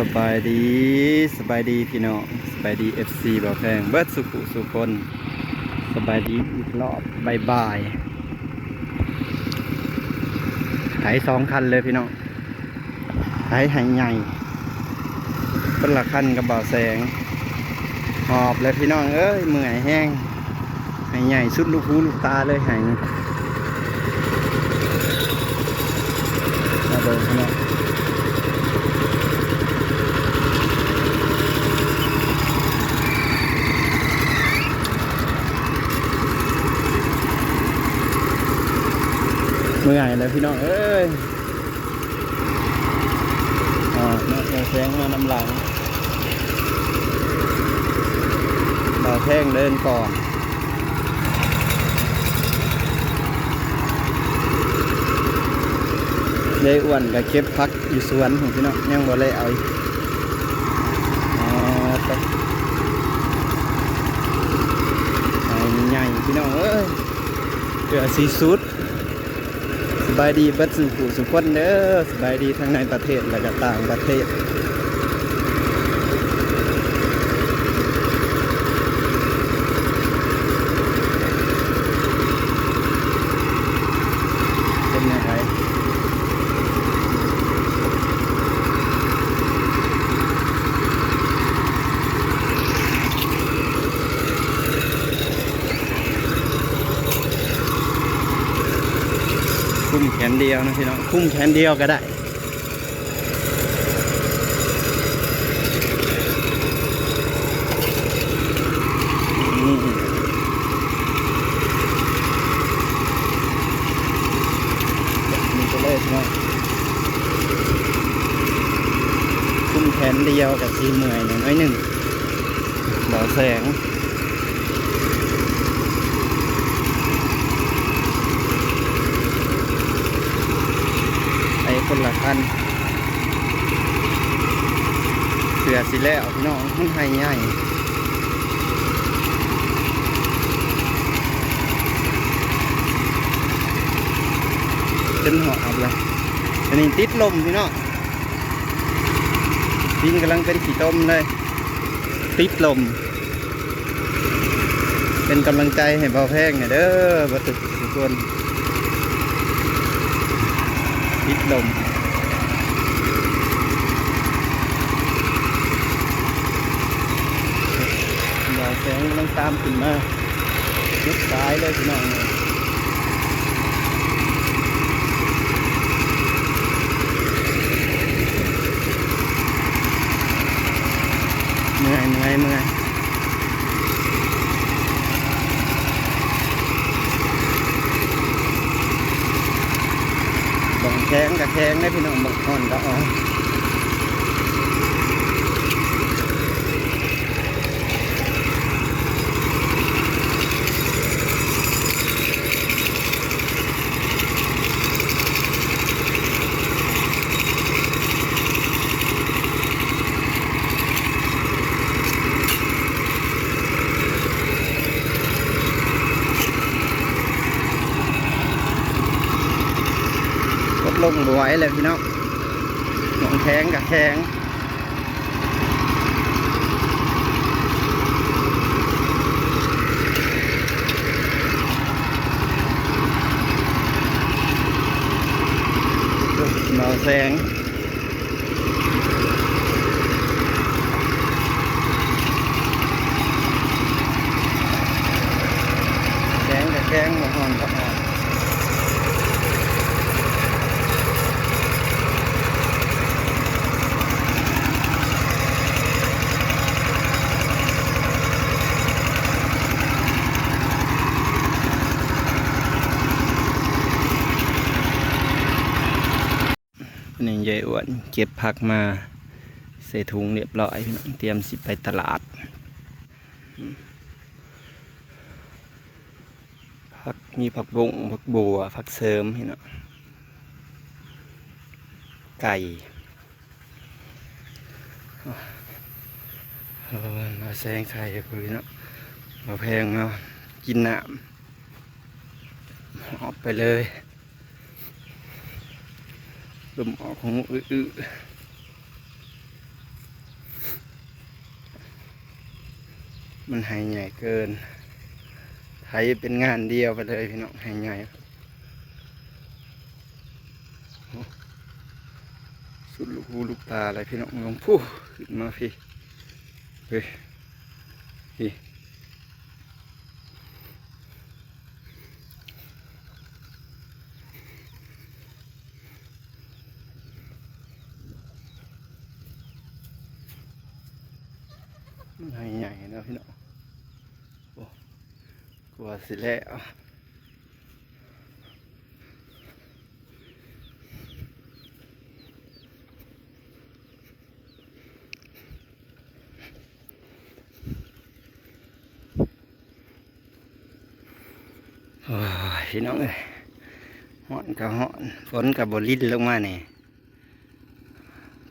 สบายดีสบายดีพี่น้องสบายดีเอฟซีบ่าวแพงเบิร์ดสุขุสุคนสบายดีอีกรอบบายบายไถสองคันเลยพี่น้องไถไหใหญ่เป็นละคันกับบ่าวแสงหอบเลยพี่น้องเอ้ยเมื่อยแห้งไหใหญ่สุดลูกหูลูกตาเลยไหมาเดินพี่น้อง เมื่อยเลยพี่น้องเอ้ยอ่าเนาะเอาแสงมานำหลังบ่าวแท่งเดินก่อนยายอ้วนก็เก็บพักอยู่สวนของพี่น้องยังบ่เลยเอาอีกอ๋อตะไอ้ใหญ่พี่น้องเอ้ยเกือสีสุด บายดีเบัดสู่ผู้สุขคนเด้อสบายดีทั้งในประเทศและก็ต่างประเทศเป็นยังไงคุ้มแข นเดียวนะพี่น้องคุ้มแขนเดียวก็ได้คุ้มแขนเดียวกับสีเมื่อยหน่อยน้อยหนึ่งบ่อแสง คนละคันเสือสิแล้วพี่น้องมันให้ง่ายจนหัวอับเลยอันนี้ติดลมพี่น้องดินกำลังเป็นขี้ต้มเลย ติดลม เป็นกำลังใจให้เบาแพงหน่ยเด้อบัตุกทุกคน ติดลมดาวแสงกำลังตามขึ้นมาลุกซ้ายเลยพี่น้องเนี่ยเมื่อยเมื่อยเมื่อยบัง แข้งกับแข้งได้พี่น้องบางอ่อนก็อ๋อนล ดลงบไหวยเลยพี่น้องบังแข้งกับแข้งเบาแสงแข้งกับแข้งหมดอ่อนก็อ่อน นี่ ยายอ้วนเก็บผักมาใส่ถุงเรียบร้อยพี่อเตรียมสิไปตลาดผักมีผักบุงผักบัวผักเสริมพี่น้องไก่เออมาแซงไข่พี่น้องมาแพงเนาะกินน้ำออกไปเลย ดมออกของอื้อมันหายใหญ่เกิน ไทยเป็นงานเดียวไปเลยพี่น้องหายใหญ่สุดลูกหูลูกตาอะไรพี่น้องลงผู้ขึ้นมาพี่เฮ้ยพี่ กลัวสิแล้วโอ้ยพี่น้องเอ้ยฮ้อนกับฮ้อนฝนกับบลิ้นลงมาเนี่ย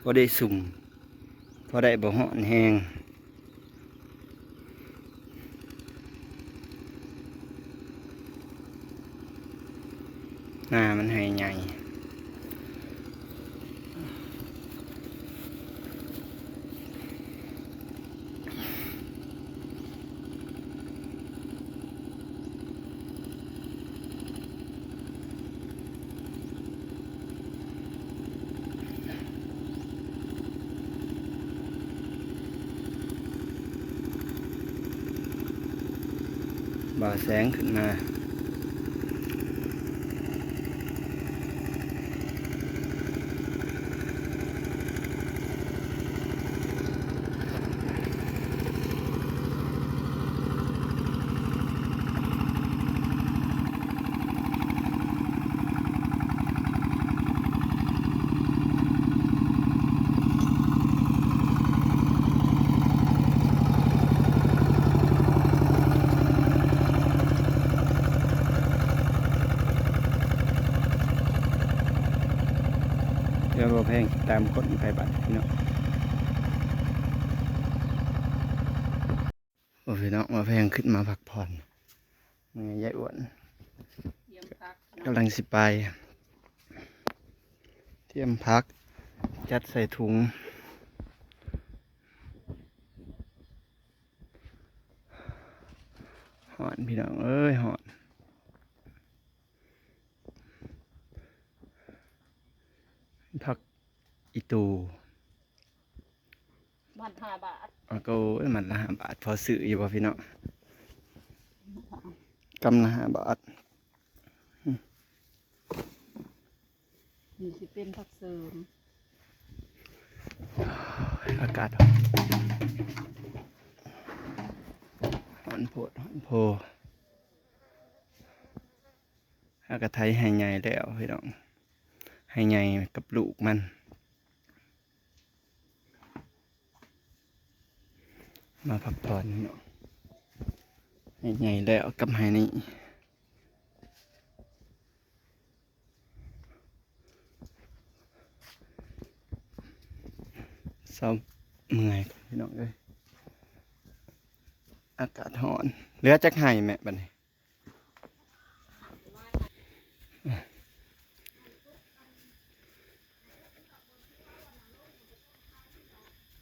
ก็ได้สุ่มพอได้บ่ฮ้อนแห้ง หน้ามันให้ใหญ่บ่าแสงขึ้นมา เดี๋ยวบ่แพงตามคนไปบัตรพี่น้องโอ้พี่น้องมาแพงขึ้นมาพักผ่อนมึงยายอ้วนเยี่ยมพักกำลังสิไปเทียมพักจัดใส่ถุงหอนพี่น้องเอ้ยหอนพัก อีตูบ้านห้าบาทเอาก็เอ้ยมันละห้าบาท พอซื้ออยู่ป่ะพี่น้องกำละห้าบาทนี่สิเป็นผักเสริมอากาศหอนโพดหอนโพอากาศไทยให้ใหญ่แล้วพี่น้องให้ใหญ่กับลูกมัน มาพักผ่อนพี่น้องให้ใหญ่แล้วกับให้นี่เศร้าเมื่อยพี่น้องเอ้ยอากาศร้อนเหลือจักไห้แม่บัดนี้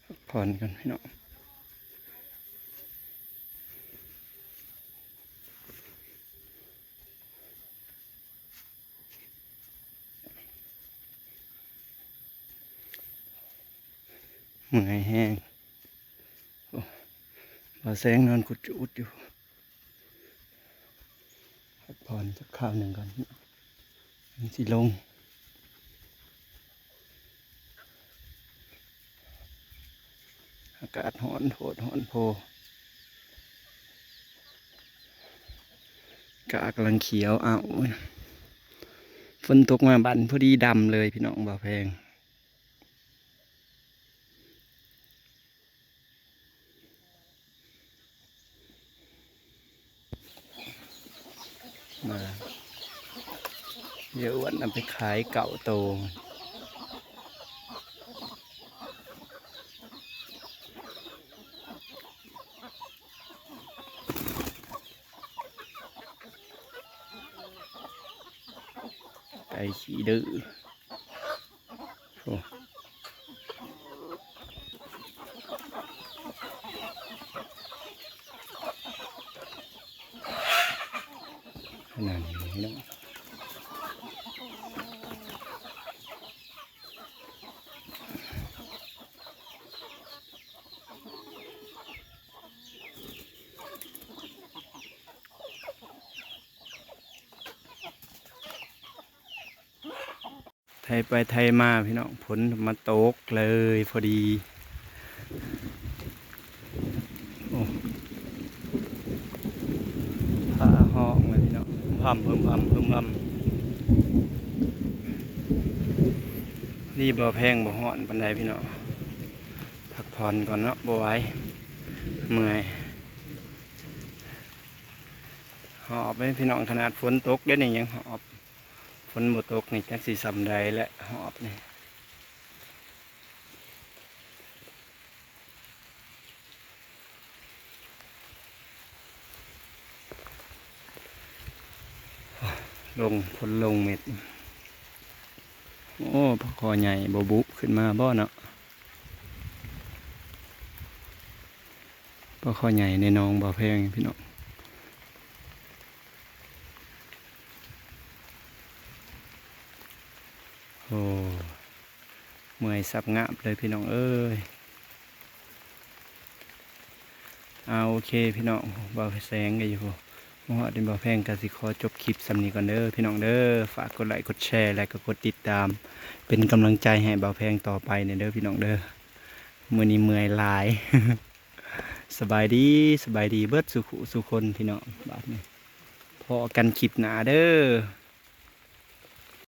พักผ่อนกันพี่น้อง เมื่อยแห้งโอ้บาแสงนอนกุดจุดอยู่พักผ่อนสักข้าวหนึ่งก่อนมันสิลงอากาศร้อนโผดร้อนโพกากำลังเขียวอ้าวฝนตกมาบันพอดีดำเลยพี่น้องบ่าวแพง เยอะวันนำไปขายเก่าโตไก่ขี้ดื้อขนาดนี้เนาะ ยไปไทยมาพี่น้องฝนมาตกเลยพอดีโอ้ผ้าห้องเลยพี่น้องพัมพัมพัมเพิ่มพัมนี่บ่แพงบ่ฮ้อนปันใดพี่น้องพักผ่อนก่อนเนาะบ่ไหวเมื่อยหอบไปพี่น้องขนาดฝนตกเดี๋ยวนี้ยังหอบ ฝนบตกนี่จักสิสำใดและหอบนี่ลงฝนลงเม็ด โอ้พคอใหญ่บบุขึ้นมาบ่เนาะพคอใหญ่ในนองบ่อแพงพี่น้อง เมื่อยสับงาบเลยพี่น้องเอ้ยเอาโอเคพี่น้องเบาแสงกันอยู่พอมอดินเบาแพงกสิขอจบคลิปสำนีก่อนเด้อพี่น้องเด้อฝากกดไลค์กดแชร์และก็กดติดตาม เป็นกำลังใจให้เบาแพงต่อไปเนี่ยเด้อพี่น้องเด้อมื่อนี้เมื่อยหลาย สบายดีสบายดีเบิดสุขสุคนพี่น้องบาดนี้พอกันคลิปหนาเด้อ